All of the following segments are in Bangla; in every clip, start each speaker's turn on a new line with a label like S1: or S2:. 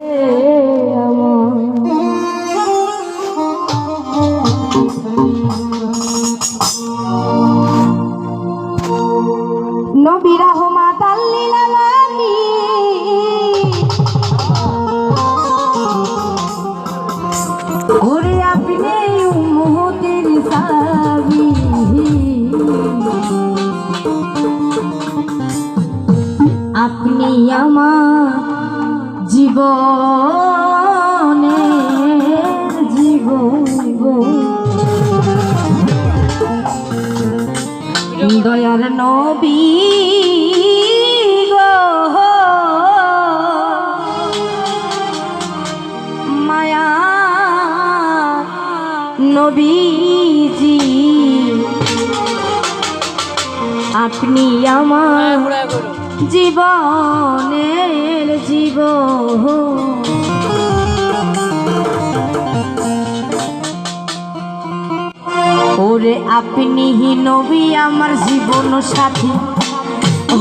S1: নবী রহমাত আল্লিল আলামিন। আপনি আপনি আমার জীবন দয়ার নবী মায়া নবীজি আপনি আমার জীবনের জীবন ওরে আপনি নবী, আমার জীবন সাথী।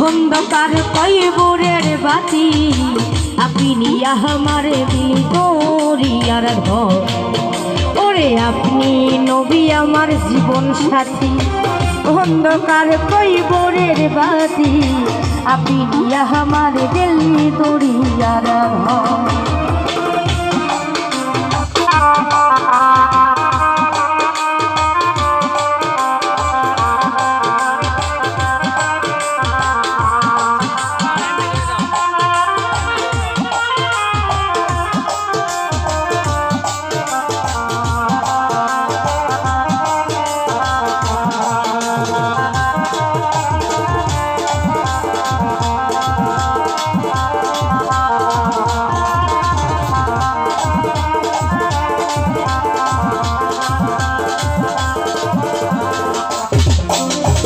S1: অন্ধকার কইবরের বাতি, আপনি আমার বিলি করিয়ার ঘর। ওরে আপনি নবী, আমার জীবন সাথী। অন্ধকার কইবরের বাতি আপনি আমার দিল্লি দরিয়ার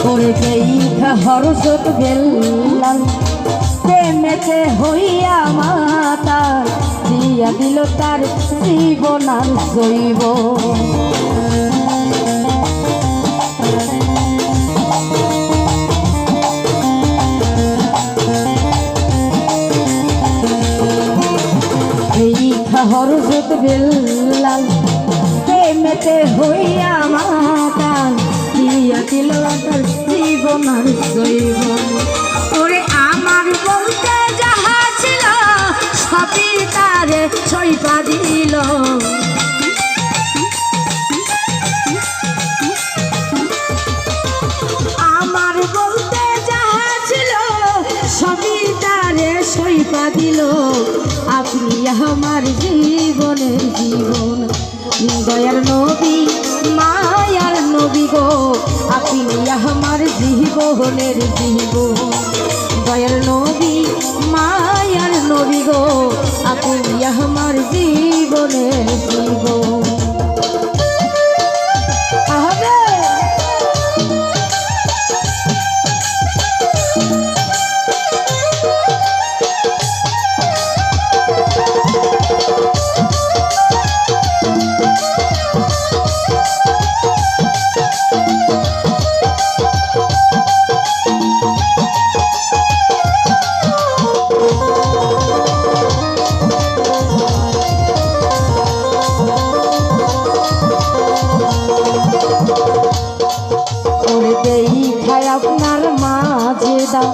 S1: করে দেখা হরসত গেলাম, প্রেমেতে হইয়া মাতা, দিয়া দিল তার জীবন আর জৈব। এই হরসত বেল্লাল প্রেমেতে হইয়া মাতা, দিয়া দিল তার আর জৈব ওরে আমার বলতে যাহা ছিল, সবই তারে সইপা দিল। আমার বলতে যাহা ছিল, সবই তারে সইপা দিল। আপনি আমার জীবনের জীবন, দয়ার নবী, মায়ার নবী গো। আপনি আমার জীবনের জীবন দয়ার নবী মায়ার নবী গো আপনি আমার জীবনের জীবন দাও।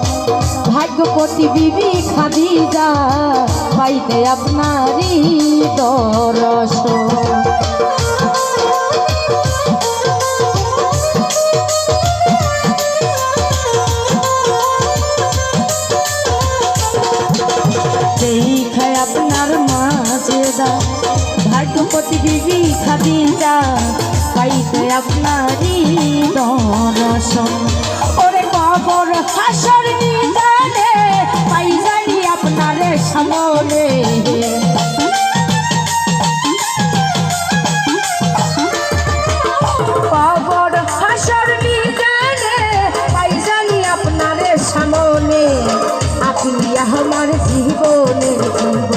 S1: ভাগ্যপতি বিবি খাদিজা পাইতে আপনারই খায় আপনার মাঝে ভাগ্যপতি বিবি খাদিজা পাইতে আপনারই হাসর নিদানে পাই জানি আপনারে সামনে। আমার জীবনের জীবন